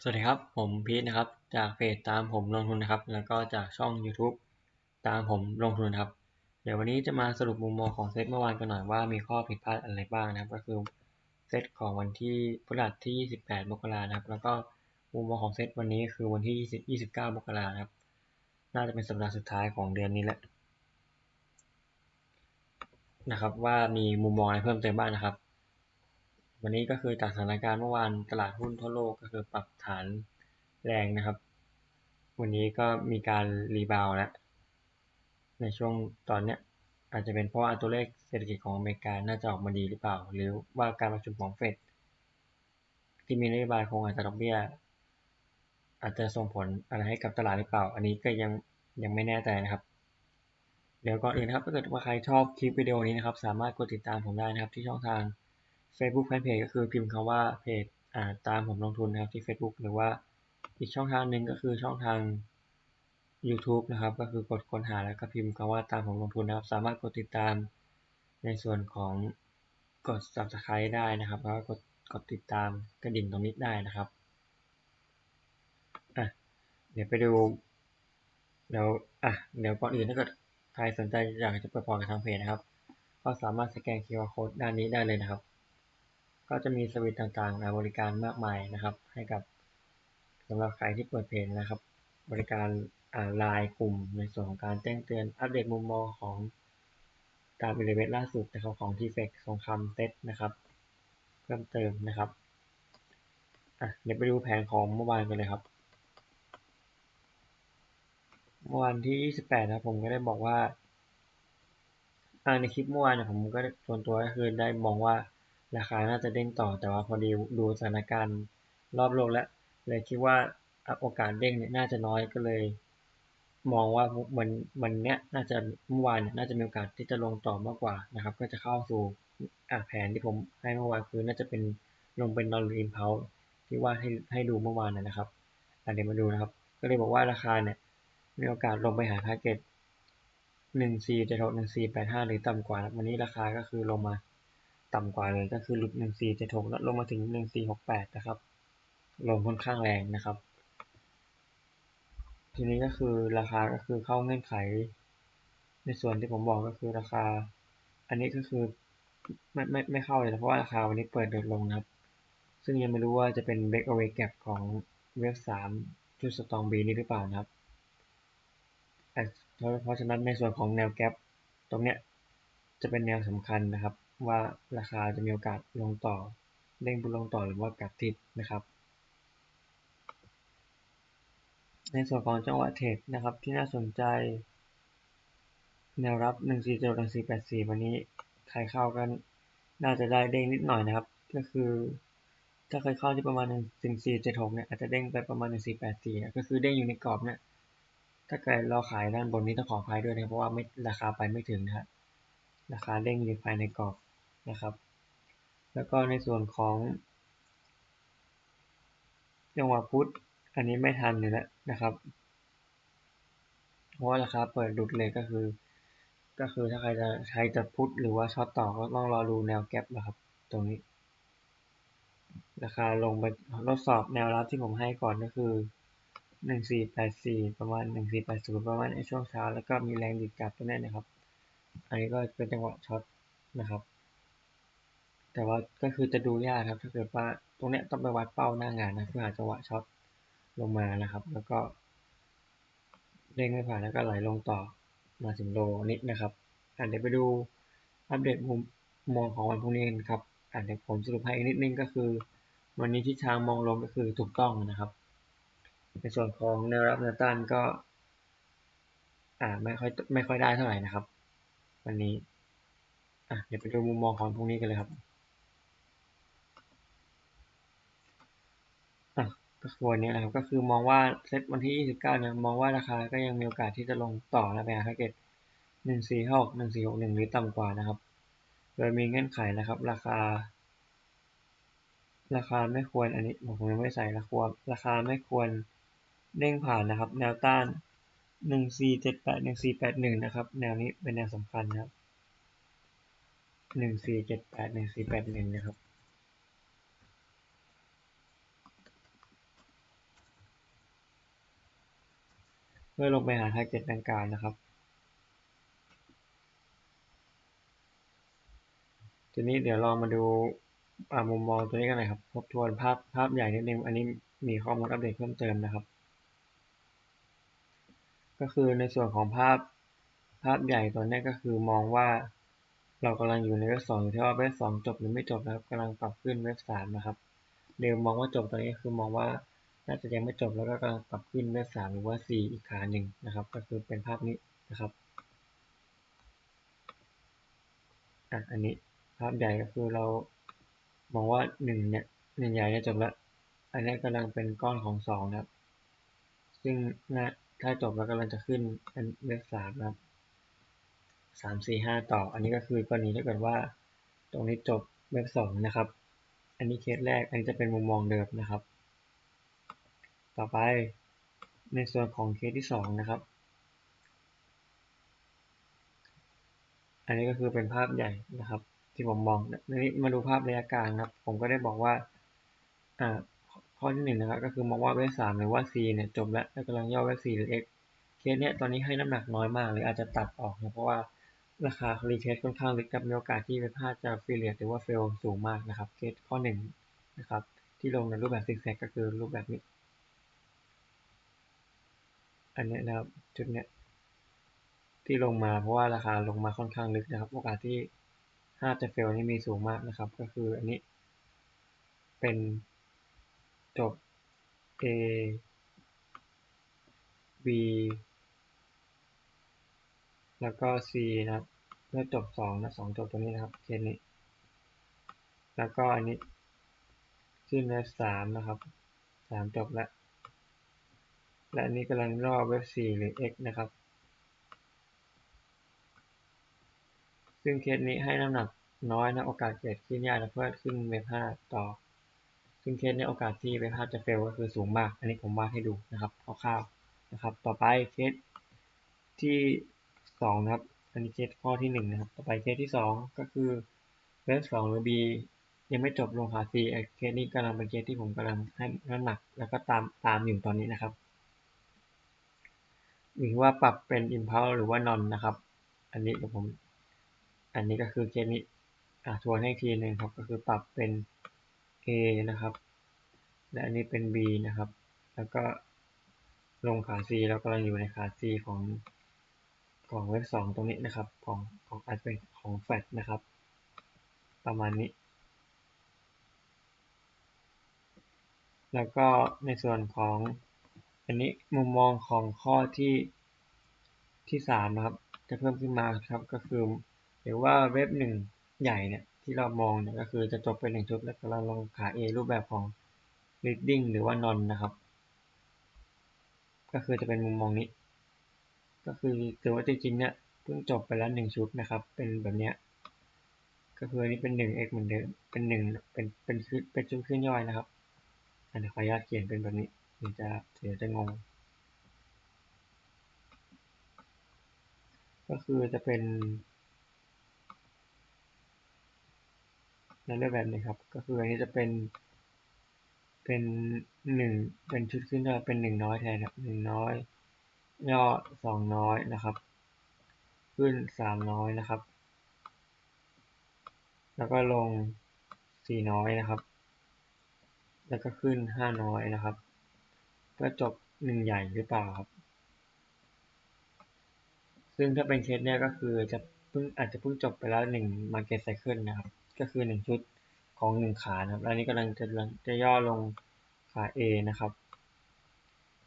สวัสดีครับ ผมพีทนะครับ จากเพจตามผมลงทุนนะครับ แล้วก็จากช่อง YouTube ตามผมลงทุนครับ เดี๋ยววันนี้จะมาสรุปมุมมองของเซตเมื่อวานกันหน่อยว่ามีข้อผิดพลาดอะไรบ้างนะครับ ก็คือเซตของวันที่พฤหัสที่ 28 มกรานะครับ แล้วก็มุมมองของเซตวันนี้คือวันที่ 20 29 มกรานะครับ น่าจะเป็นสัปดาห์สุดท้ายของเดือนนี้แหละนะครับ ว่ามีมุมมองอะไรเพิ่มเติมบ้างนะครับ วันนี้ก็คือจากสถานการณ์เมื่อวานตลาดหุ้นทั่วโลกก็คือปรับฐานแรงนะครับ วันนี้ก็มีการรีบาวแล้วในช่วงตอนเนี้ยอาจจะเป็นเพราะว่าตัวเลขเศรษฐกิจของอเมริกาน่าจะออกมาดีหรือเปล่า หรือว่าการประชุมของเฟดที่มีนโยบายคงอาจจะดอกเบี้ย อาจจะส่งผลอะไรให้กับตลาดหรือเปล่า อันนี้ก็ยังยังไม่แน่ใจนะครับ เดี๋ยวก่อนอื่นนะครับถ้าเกิดว่าใครชอบคลิปวิดีโอนี้นะครับ สามารถกดติดตามผมได้นะครับที่ช่องทาง Facebook Fanpage ก็คือพิมพ์คำว่าเพจอ่าตามผมลงทุนนะครับที่ Facebook หรือว่าอีกช่องทางหนึ่งก็คือช่องทาง YouTube นะครับ ก็คือกดค้นหาแล้วก็พิมพ์คำว่าตามผมลงทุนนะครับ สามารถกดติดตามในส่วนของกด Subscribe ได้นะครับ แล้วก็กดกดติดตามกระดิ่งตรงนี้ได้นะครับอะเดี๋ยวไปดูเดี๋ยวอะเดี๋ยวก่อนอื่นถ้าเกิดใครสนใจอยากจะเปิดพอร์ตกับทางเพจนะครับ ก็สามารถสแกน QR Code ด้านนี้ได้เลยนะครับ ก็จะมีสวิตต่างๆบริการมากมายนะครับ ให้กับสำหรับใครที่เปิดเพจนะครับ บริการไลน์กลุ่มในส่วนของการแจ้งเตือนอัปเดตมุมมองของการอิเลเวตล่าสุดนะครับของทีเฟกสงครามเซตนะครับ เพิ่มเติมนะครับอะเดี๋ยวไปดูแผนของเมื่อวานกันเลยครับ เมื่อวานที่ 28 นะผมก็ได้บอกว่าในคลิปเมื่อวานเนี่ยผมก็ส่วนตัวก็คือได้มองว่า ราคาน่าจะเด้งต่อ แต่ว่าพอดีดูสถานการณ์รอบโลกแล้วเลยคิดว่าโอกาสเด้งเนี่ยน่าจะน้อยก็เลย มองว่ามันมันเนี้ยน่าจะเมื่อวานเนี่ยน่าจะมีโอกาสที่จะลงต่อมากกว่านะครับ ก็จะเข้าสู่แผนที่ผมให้เมื่อวานคือน่าจะเป็นลงเป็นนอนรีนเพาที่ว่าให้ให้ดูเมื่อวานนะครับเดี๋ยวมาดูนะครับ ก็เลยบอกว่าราคาเนี่ยมีโอกาสลงไปหาทาร์เก็ตหนึ่งสี่เจ็ดหกหนึ่งสี่แปดห้าหรือต่ำกว่า วันนี้ราคาก็คือลงมา ต่ำกว่าเลยก็คือหลุดหนึ่งสี่เจ็ดหกแล้วลงมาถึงหนึ่งสี่หกแปดนะครับ ลงค่อนข้างแรงนะครับ ทีนี้ก็คือราคาก็คือเข้าเงื่อนไข ในส่วนที่ผมบอกก็คือราคา อันนี้ก็คือไม่ไม่ไม่เข้าเลยนะเพราะว่าราคาวันนี้เปิดโดดลงนะครับ ซึ่งยังไม่รู้ว่าจะเป็น break away gap ของเว็บสามชุดสตองบีนี้หรือเปล่านะครับ เพราะฉะนั้นในส่วนของแนวแกปตรงเนี้ยจะเป็นแนวสำคัญนะครับ ว่าราคาจะมีโอกาสลงต่อเด้งบุลงต่อหรือว่ากลับทิศนะครับ ในส่วนของจังหวะเทรดนะครับที่น่าสนใจ แนวรับ 1 4 7 1 4 8 4 วันนี้ใครเข้ากันน่าจะได้เด้งนิดหน่อยนะครับ ก็คือถ้าใครเข้าที่ประมาณ1 4 7 6เนี่ยอาจจะเด้งไปประมาณ1 4 8 4ก็คือเด้งอยู่ในกรอบเนี่ยถ้าเกิดเราขายด้านบนนี้ต้องขออภัยด้วยนะเพราะว่าไม่ราคาไปไม่ถึงนะครับราคาเด้งอยู่ภายในกรอบ นะครับ แล้วก็ในส่วนของจังหวะพุทธอันนี้ไม่ทันอยู่แล้วนะครับ เพราะว่าราคาเปิดดุดเลยก็คือ ก็คือถ้าใครจะใช้จะพุทธหรือว่าช็อตต่อก็ต้องรอดูแนวแก็บนะครับ ตรงนี้ ราคาลงไปทดสอบแนวรับที่ผมให้ก่อนก็คือหนึ่งสี่แปดสี่ประมาณหนึ่งสี่แปดศูนย์ประมาณในช่วงเช้า แล้วก็มีแรงดิดกลับตัวนี้นะครับ อันนี้ก็เป็นจังหวะช็อตนะครับ แต่ว่าก็คือจะดูยากครับ ถ้าเกิดว่าตรงเนี้ยต้องไปวัดเป้าหน้างานนะเพื่อหาจังหวะช็อตลงมานะครับ แล้วก็เด้งไม่ผ่านแล้วก็ไหลลงต่อมาถึงโลนิดนะครับอ่นเดี๋ยวไปดูอัปเดตมุมมองของวันพรุ่งนี้กันครับอ่นเดี๋ยวผมสรุปให้อีกนิดนึงก็คือ วันนี้ที่ทางมองลงก็คือถูกต้องนะครับ ในส่วนของแนวรับแนวต้านก็อ่าไม่ค่อยไม่ค่อยได้เท่าไหร่นะครับ วันนี้อะเดี๋ยวไปดูมุมมองของพวกนี้กันเลยครับ็ควันนี้นะครับก็คือมองว่าเซตวันที่ 29 เนี่ยมองว่าราคาก็ยังมีโอกาสที่จะลงต่อนะไปหาทาร์เก็ต146 1461 หรือต่ำกว่านะครับ โดยมีเงื่อนไขนะครับ ราคา ราคาไม่ควรอันนี้ผมยังไม่ใส่ราคาราคาไม่ควรเด้งผ่านนะครับ แนวต้านหนึ่งสี่เจ็ดแปดหนึ่งสี่แปดหนึ่งนะครับ แนวนี้เป็นแนวสำคัญนะครับหนึ่งสี่เจ็ดแปดหนึ่งสี่แปดหนึ่งนะครับ เพื่อลงไปหาทาร์เก็ตดังกล่าวนะครับ ทีนี้เดี๋ยวเรามาดูมุมมองตัวนี้กันหน่อยครับ ทบทวนภาพภาพใหญ่นิดนึง อันนี้มีข้อมูลอัปเดตเพิ่มเติมนะครับ ก็คือในส่วนของภาพภาพใหญ่ตัวนี้ก็คือมองว่าเรากำลังอยู่ในเว็บสองอยู่ที่ว่าเว็บสองจบหรือไม่จบนะครับกำลังปรับขึ้นเว็บสามนะครับ เดิมมองว่าจบตอนนี้คือมองว่า น่าจะยังไม่จบแล้วก็กำลังปรับขึ้นเว็บสามหรือว่าสี่อีกขาหนึ่งนะครับ ก็คือเป็นภาพนี้นะครับอะอันนี้ภาพใหญ่ก็คือเรามองว่าหนึ่งเนี่ยหนึ่งใหญ่เนี่ยจบแล้ว อันนี้กำลังเป็นก้อนของสองนะครับ ซึ่งนะถ้าจบแล้วกำลังจะขึ้นเป็นเว็บสามนะครับสามสี่ห้าต่อ อันนี้ก็คือกรณีถ้าเกิดว่า ตรงนี้จบเว็บสองนะครับ อันนี้เคสแรกอันนี้จะเป็นมุมมองเดิมนะครับ ต่อไปในส่วนของเคสที่สองนะครับ อันนี้ก็คือเป็นภาพใหญ่นะครับ ที่ผมมองนี้มาดูภาพระยะกลางครับ ผมก็ได้บอกว่าข้อที่หนึ่งนะครับ ก็คือมองว่าเว็บสามหรือว่า C เนี่ยจบแล้วแล้วกำลังย่อเว็บ C หรือ X เคสเนี้ยตอนนี้ให้น้ำหนักน้อยมากเลยอาจจะตัดออกนะเพราะว่าราคารีเทสค่อนข้างลึกกับมีโอกาสที่เว็บพลาดจะฟิเลียหรือว่าเฟลสูงมากนะครับ เคสข้อหนึ่งนะครับ ที่ลงในรูปแบบซิกแซกก็คือรูปแบบนี้ อันนี้นะครับจุดเนี้ยที่ลงมาเพราะว่าราคาลงมาค่อนข้างลึกนะครับ โอกาสที่พลาดจะเฟลนี่มีสูงมากนะครับ ก็คืออันนี้ เป็นจบ A B แล้วก็ C นะครับเมื่อจบสองนะสองจบตรงนี้นะครับเคสนี้ แล้วก็อันนี้ขึ้นเว็บสามนะครับสามจบแล้ว และอันนี้กำลังรอเว็บสี่หรือ X นะครับ ซึ่งเคสนี้ให้น้ำหนักน้อยนะโอกาสเกิดขึ้นยากและเพื่อขึ้นเว็บห้าต่อ ซึ่งเคสในโอกาสที่เว็บห้าจะเฟลก็คือสูงมาก อันนี้ผมวาดให้ดูนะครับคร่าวๆนะครับ ต่อไปเคสที่สองนะครับ อันนี้เคสข้อที่หนึ่งนะครับ ต่อไปเคสที่สองก็คือเว็บสองหรือ B ยังไม่จบลงขา C เคสนี้กำลังเป็นเคสที่ผมกำลังให้น้ำหนัก แล้วก็ตามตามอยู่ตอนนี้นะครับ หรือว่าปรับเป็น impulse หรือว่า non นะครับ อันนี้เดี๋ยวผม อันนี้ก็คือเคสนี้อ่าทวนให้ทีหนึ่งครับ ก็คือปรับเป็น A นะครับ และอันนี้เป็น B นะครับ แล้วก็ลงขา C แล้วกำลังอยู่ในขา C ของของเว็บสองตรงนี้นะครับ ของของอาจเป็นของแฟดนะครับ ประมาณนี้ แล้วก็ในส่วนของ อันนี้มุมมองของข้อที่ที่สามนะครับ จะเพิ่มขึ้นมาครับก็คือหรือว่าเว็บหนึ่งใหญ่เนี่ยที่เรามองเนี่ยก็คือจะจบเป็นหนึ่งชุดแล้วเราลงขา A รูปแบบของ leading หรือว่า non นะครับ ก็คือจะเป็นมุมมองนี้ ก็คือถือว่าจริงๆเนี่ยเพิ่งจบไปแล้วหนึ่งชุดนะครับ เป็นแบบเนี้ยก็คืออันนี้เป็นหนึ่ง x เหมือนเดิม เป็นหนึ่งเป็น เป็นชุดเป็นชุดขึ้นย่อยนะครับ อันนี้ขออนุญาตเขียนเป็นแบบนี้ เดี๋ยวจะเดี๋ยวจะงง ก็คือจะเป็นในรูปแบบนี้ครับ ก็คืออันนี้จะเป็นเป็นหนึ่งเป็นชุดขึ้นย่อยเป็นหนึ่งน้อยแทนครับหนึ่งน้อย ย่อสองน้อยนะครับ ขึ้นสามน้อยนะครับ แล้วก็ลงสี่น้อยนะครับ แล้วก็ขึ้นห้าน้อยนะครับ ก็จบหนึ่งใหญ่หรือเปล่าครับ ซึ่งถ้าเป็นเคสเนี่ยก็คือจะเพิ่งอาจจะเพิ่งจบไปแล้วหนึ่ง market cycle นะครับ ก็คือหนึ่งชุดของหนึ่งขานะครับแล้วนี้กำลังจะจะย่อลงขา A นะครับ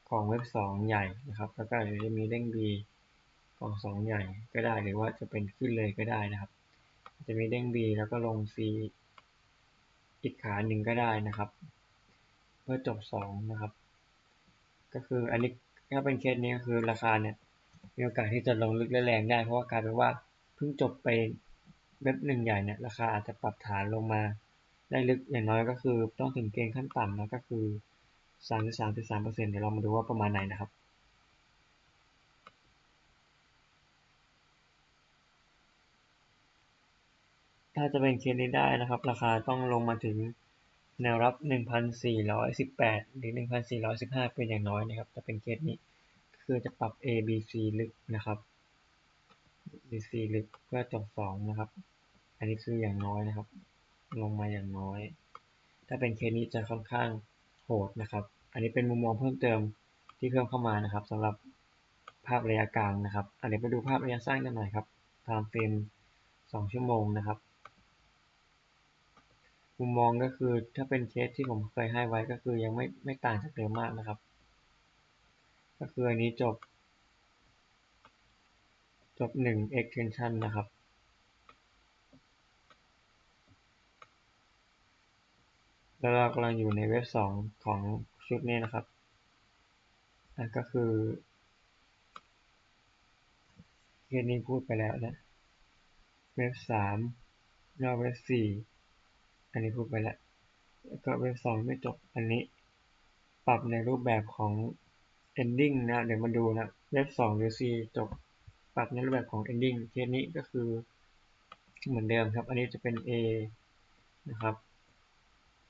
ของเว็บสองใหญ่นะครับ แล้วก็จะมีเด้ง B ของสองใหญ่ก็ได้หรือว่าจะเป็นขึ้นเลยก็ได้นะครับ จะมีเด้ง B แล้วก็ลง C อีกขาหนึ่งก็ได้นะครับ เพื่อจบสองนะครับ ก็คืออันนี้ถ้าเป็นเคสนี้ก็คือราคาเนี่ยมีโอกาสที่จะลงลึกและแรงได้ เพราะว่ากลายเป็นว่าเพิ่งจบไปเว็บหนึ่งใหญ่เนี่ยราคาอาจจะปรับฐานลงมา ได้ลึกอย่างน้อยก็คือต้องถึงเกณฑ์ขั้นต่ำนะก็คือสามสิบสามสิบสามเปอร์เซ็นต์เดี๋ยวเรามาดูว่าประมาณไหนนะครับถ้าจะเป็นเคสนี้ได้นะครับ ราคาต้องลงมาถึง แนวรับ 1,418 หรือ 1,415 เป็นอย่างน้อยนะครับ จะเป็นเคสนี้ คือจะปรับ A B C ลึกนะครับ B C ลึกเพื่อจบสองนะครับ อันนี้คืออย่างน้อยนะครับ ลงมาอย่างน้อย ถ้าเป็นเคสนี้จะค่อนข้างโหดนะครับ อันนี้เป็นมุมมองเพิ่มเติมที่เพิ่มเข้ามานะครับสำหรับภาพระยะกลางนะครับ อันนี้ไปดูภาพระยะสั้นกันหน่อยครับ time frame สองชั่วโมงนะครับ มุมมองก็คือถ้าเป็นเคสที่ผมเคยให้ไว้ก็คือยังไม่ไม่ต่างจากเดิมมากนะครับ ก็คืออันนี้จบ จบหนึ่ง extension นะครับแล้วเรากำลังอยู่ในเว็บสองของชุดนี้นะครับอะก็คือเคสนี้พูดไปแล้วนะ เว็บสามนอกเว็บสี่ นนี้พูดไปแล้วแล้วก็เว็บสองไม่จบอันนี้ ปรับในรูปแบบของ ending นะเดี๋ยวมาดูนะเว็บสองหรือ C จบปรับในรูปแบบของ ending เคสนี้ก็คือเหมือนเดิมครับ อันนี้จะเป็น A นะครับ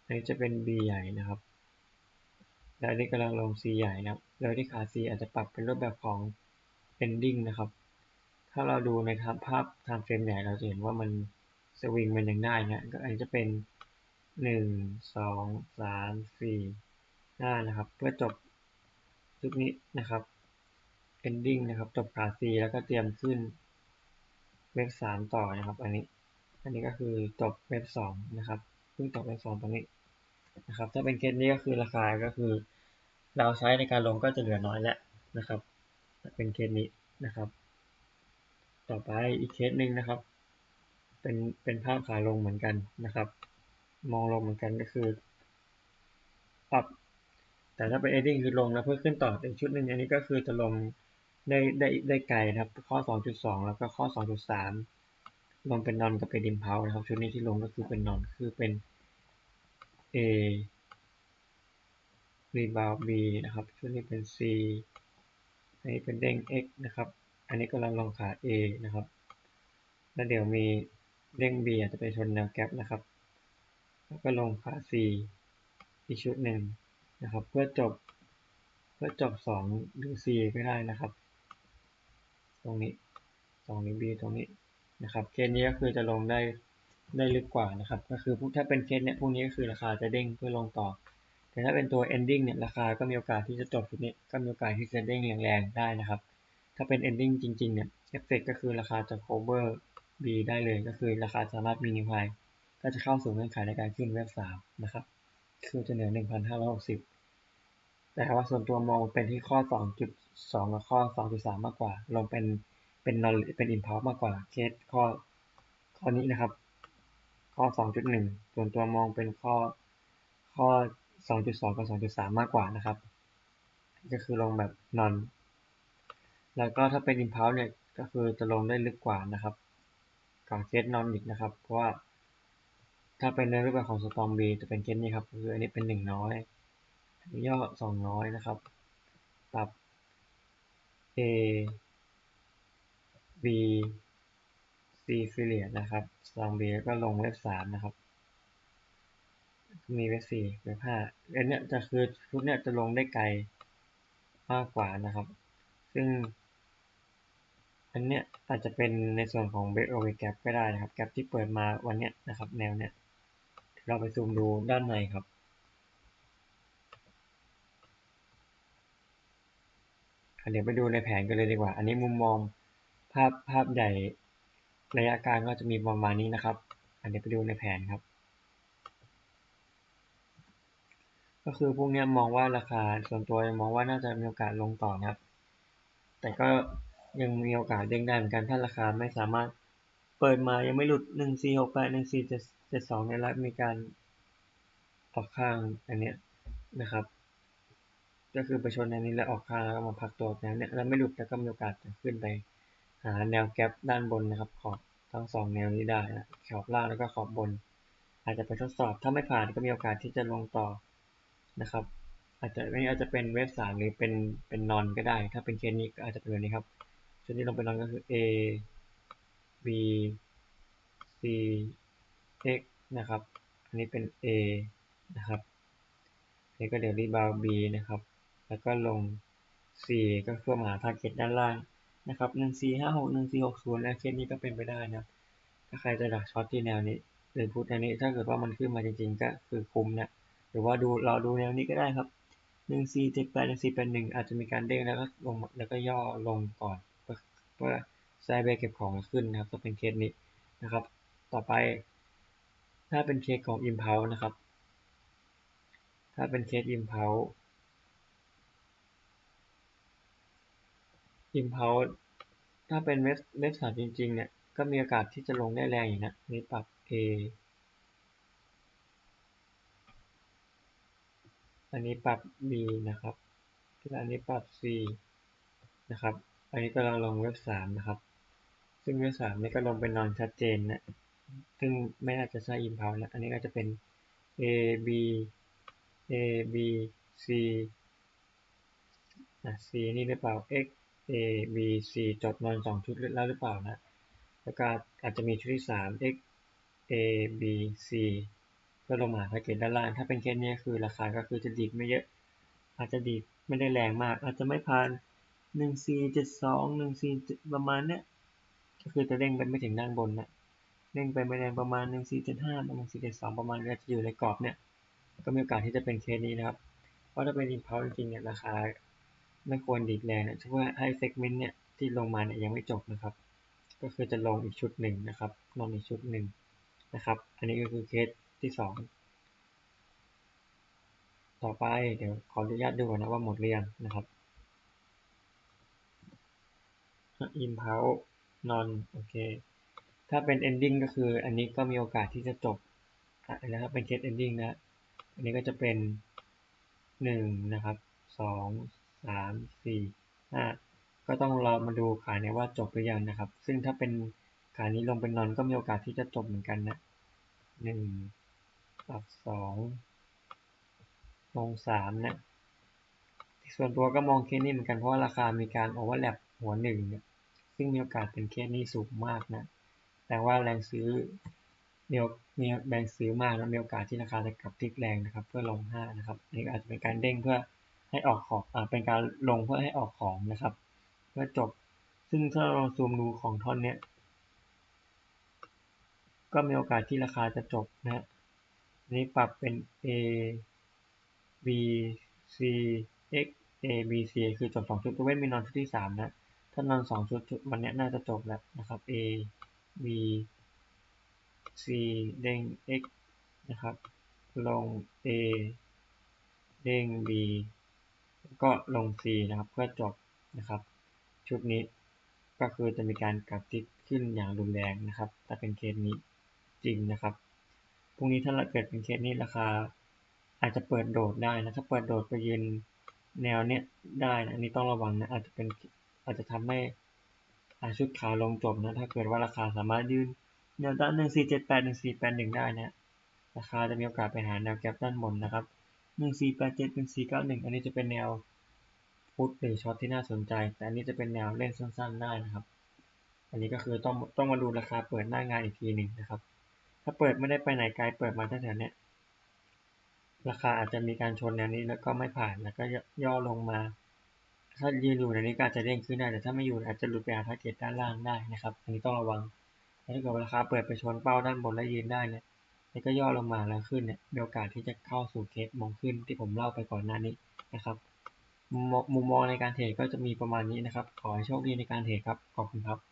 อันนี้จะเป็น B ใหญ่นะครับ แล้วอันนี้กำลังลง C ใหญ่นะครับแล้วที่ขา C อาจจะปรับเป็นรูปแบบของ ending นะครับ ถ้าเราดูในภาพ time frame ใหญ่เราจะเห็นว่ามันสวิงมันยังได้นะก็อันนี้จะเป็น หนึ่งสองสามสี่ห้านะครับ เพื่อจบชุดนี้นะครับ ending นะครับ จบขา C แล้วก็เตรียมขึ้นเว็บสามต่อนะครับ อันนี้ อันนี้ก็คือจบเว็บสองนะครับเพิ่งจบเว็บสองตรงนี้นะครับ ถ้าเป็นเคสนี้ก็คือราคาก็คือ เราใช้ในการลงก็จะเหลือน้อยแล้วนะครับ เป็นเคสนี้นะครับ ต่อไปอีกเคสหนึ่งนะครับ เป็นเป็นภาพขาลงเหมือนกันนะครับ มองลงเหมือนกันก็คือปรับแต่ถ้าเป็น ending คือลงแล้วเพื่อขึ้นต่ออีกชุดหนึ่งอันนี้ก็คือจะลงได้ได้ได้ไกลนะครับ ข้อ 2.2 แล้วก็ข้อ 2.3 ลงเป็นนอนกับเป็นดิมเพานะครับ ชุดนี้ที่ลงก็คือเป็นนอนคือเป็น A rebound B นะครับ ชุดนี้เป็น C อันนี้เป็นเด้ง X นะครับ อันนี้กำลังลงขา A นะครับ แล้วเดี๋ยวมีเด้ง B อาจจะไปชนแนวแกปนะครับ แล้วก็ลงขา C อีกชุดหนึ่งนะครับ เพื่อจบ เพื่อจบสองหรือ C ก็ได้นะครับ ตรงนี้สองหรือ B ตรงนี้นะครับ เคสนี้ก็คือจะลงได้ได้ลึกกว่านะครับ ก็คือถ้าเป็นเคสเนี่ยพวกนี้ก็คือราคาจะเด้งเพื่อลงต่อ แต่ถ้าเป็นตัว ending เนี่ยราคาก็มีโอกาสที่จะจบชุดนี้ก็มีโอกาสที่จะเด้งแรงๆได้นะครับ ถ้าเป็น ending จริงๆเนี่ยเอฟเฟกก็คือราคาจะ cover B ได้เลยก็คือราคาสามารถ minify ก็จะเข้าสู่เงื่อนไขในการขึ้นเว็บสามนะครับ คือจะเหนือ 1,560 แต่ว่าส่วนตัวมองเป็นที่ข้อ 2.2 กับข้อ 2.3 มากกว่า ลงเป็นเป็น non เป็น impulse มากกว่าเคสข้อข้อนี้นะครับ ข้อ 2.1 ส่วนตัวมองเป็นข้อข้อ 2.2 กับ 2.3 มากกว่านะครับ ก็คือลงแบบ non แล้วก็ถ้าเป็น impulse เนี่ยก็คือจะลงได้ลึกกว่านะครับกับเคส non อีกนะครับ เพราะว่า ถ้าเป็นในรูปแบบของ storm B จะเป็นเคสนี้ครับคืออันนี้เป็นหนึ่งน้อยย่อสองน้อยนะครับปรับ A B C ฟิเลียนะครับ storm B แล้วก็ลงเว็บสามนะครับ มีเว็บสี่เว็บห้าอันเนี้ยจะคือชุดเนี้ยจะลงได้ไกลมากกว่านะครับ ซึ่งอันเนี้ยอาจจะเป็นในส่วนของ break away gap ก็ได้นะครับ แกปที่เปิดมาวันเนี้ยนะครับ แนวเนี้ย เราไปซูมดูด้านในครับ เดี๋ยวไปดูในแผนกันเลยดีกว่า อันนี้มุมมองภาพภาพใหญ่ระยะกลางก็จะมีประมาณนี้นะครับ อันนี้ไปดูในแผนครับ ก็คือพวกนี้มองว่าราคาส่วนตัวมองว่าน่าจะมีโอกาสลงต่อนะครับ แต่ก็ยังมีโอกาสเด้งได้เหมือนกันถ้าราคาไม่สามารถเปิดมายังไม่หลุดหนึ่งสี่หกแปดหนึ่งสี่ เจ็ดสองในรัฐมีการออกข้างอันเนี้ยนะครับ ก็คือไปชนในนี้แล้วออกข้างแล้วก็มาพักตัวแนวเนี้ยแล้วไม่หลุดแล้วก็มีโอกาสจะขึ้นไปหาแนวแกปด้านบนนะครับขอบทั้งสองแนวนี้ได้นะขอบล่างแล้วก็ขอบบน อาจจะไปทดสอบถ้าไม่ผ่านก็มีโอกาสที่จะลงต่อนะครับ อาจจะไม่อาจจะเป็นเว็บสามหรือเป็นเป็นนอนก็ได้ ถ้าเป็นเคสนี้ก็อาจจะเป็นแบบนี้ครับชุดนี้ลงเป็นนอนก็คือ A B C X นะครับ อันนี้เป็น A นะครับนี่ก็เดี๋ยวรีบาว B นะครับ แล้วก็ลง4ก็คือมาหา target ด้านล่างนะครับ1456 1460และเคสนี้ก็เป็นไปได้นะครับถ้าใครจะดักช็อตที่แนวนี้ หรือพุทแนวนี้ ถ้าเกิดว่ามันขึ้นมาจริงๆ ก็คือคุ้มนะ หรือว่าดูเรอดูแนวนี้ก็ได้ครับ1478 1481อาจจะมีการเด้งแล้วก็ลงแล้วก็ย่อลงก่อน เพื่อไซเบรกเก็บของขึ้นนะครับก็เป็นเคสนี้นะครับ ต่อไป ถ้าเป็นเคสของ Impulse นะครับ ถ้าเป็นเคส Impulse Impulse ถ้าเป็นเว็บเว็บสามจริง ๆ เนี่ย ก็มีโอกาสที่จะลงได้แรงอยู่นะนี่ปรับ A อันนี้ปรับ B นะครับอันนี้ปรับ C นะครับ อันนี้กำลังลงเว็บสามนะครับ ซึ่งเว็บสามนี่ก็ลงเป็นนอนชัดเจนนะ ซึ่งไม่น่าจะใช่ Impulse นะ อันนี้ก็จะเป็น A B A B C อะ C นี่หรือเปล่า X A B C จบนอนสองชุดแล้วหรือเปล่านะ แล้วก็อาจจะมีชุดที่สาม X A B C เพื่อลงมาทาร์เก็ตด้านล่าง ถ้าเป็นเคสนี้คือราคาก็คือจะดีดไม่เยอะ อาจจะดีดไม่ได้แรงมาก อาจจะไม่ผ่านหนึ่งสี่เจ็ดสองหนึ่งสี่ประมาณเนี้ยก็คือจะเด้งไปไม่ถึงด้านบนนะ เด้งไปไม่แรงประมาณหนึ่งสี่เจ็ดห้าหนึ่งสี่เจ็ดสองประมาณนี้จะอยู่ในกรอบเนี่ย ก็มีโอกาสที่จะเป็นเคสนี้นะครับ เพราะถ้าเป็นอินพาวจริงๆเนี่ยราคาไม่ควรดีดแรงนะเฉพาะให้เซกเมนต์เนี่ยที่ลงมาเนี่ยยังไม่จบนะครับ ก็คือจะลงอีกชุดหนึ่งนะครับลงอีกชุดหนึ่งนะครับ อันนี้ก็คือเคสที่สองต่อไปเดี๋ยวขออนุญาตดูนะว่าหมดเรียงนะครับ impulse non โอเค ถ้าเป็น ending ก็คืออันนี้ก็มีโอกาสที่จะจบนะครับเป็นเคส ending นะ อันนี้ก็จะเป็นหนึ่งนะครับสองสามสี่ห้าก็ต้องรอมาดูขาเนี่ยว่าจบหรือยังนะครับ ซึ่งถ้าเป็นขานี้ลงเป็นนอนก็มีโอกาสที่จะจบเหมือนกันนะหนึ่งกับสองลงสามนะส่วนตัวก็มองเคสนี้เหมือนกันเพราะว่าราคามีการโอเวอร์แลปหัวหนึ่งเนี่ยซึ่งมีโอกาสเป็นเคสนี้สูงมากนะ แต่ว่าแรงซื้อมีมีแรงซื้อมากนะมีโอกาสที่ราคาจะกลับทิกแรงนะครับ เพื่อลงห้านะครับนี่อาจจะเป็นการเด้งเพื่อให้ออกของอ่าเป็นการลงเพื่อให้ออกของนะครับ เพื่อจบ ซึ่งถ้าเราซูมดูของท่อนเนี้ยก็มีโอกาสที่ราคาจะจบนะฮะนี้ปรับเป็น A B C X A B C คือจบสองชุดตัวเว้นมีนอนชุดที่สามนะ ถ้านอนสองชุดวันนี้น่าจะจบแล้วนะครับ A B C เด้ง X นะครับ ลง A เด้ง B ก็ลง C นะครับเพื่อจบนะครับ ชุดนี้ก็คือจะมีการกลับทิศขึ้นอย่างรุนแรงนะครับแต่เป็นเคสนี้จริงนะครับ พรุ่งนี้ถ้าเราเกิดเป็นเคสนี้ราคา อาจจะเปิดโดดได้นะถ้าเปิดโดดไปยืนแนวเนี้ยได้นะอันนี้ต้องระวังนะอาจจะเป็นอาจจะทำให้ อาชุดขาลงจบนะถ้าเกิดว่าราคาสามารถยืนแนวด้านหนึ่งสี่เจ็ดแปดหนึ่งสี่แปดหนึ่งได้นะราคาจะมีโอกาสไปหาแนวแก็บด้านบนนะครับหนึ่งสี่แปดเจ็ดหนึ่งสี่เก้าหนึ่งอันนี้จะเป็นแนวพุทหรือช็อตที่น่าสนใจ แต่อันนี้จะเป็นแนวเล่นสั้นๆได้นะครับ อันนี้ก็คือต้องต้องมาดูราคาเปิดหน้างานอีกทีหนึ่งนะครับ ถ้าเปิดไม่ได้ไปไหนไกลเปิดมาแถวๆเนี้ยราคาอาจจะมีการชนแนวนี้แล้วก็ไม่ผ่านแล้วก็ย่อลงมา ถ้ายืนอยู่ในนี้ก็อาจจะเด้งขึ้นได้ แต่ถ้าไม่อยู่อาจจะหลุดไปหาทาร์เก็ตด้านล่างได้นะครับ อันนี้ต้องระวัง ถ้าเกิดราคาเปิดไปชนเป้าด้านบนแล้วยืนได้เนี่ยแล้วก็ย่อลงมาแล้วขึ้นเนี่ยมีโอกาสที่จะเข้าสู่เคสมองขึ้นที่ผมเล่าไปก่อนหน้านี้นะครับ มุมมองในการเทรดก็จะมีประมาณนี้นะครับ ขอให้โชคดีในการเทรดครับ ขอบคุณครับ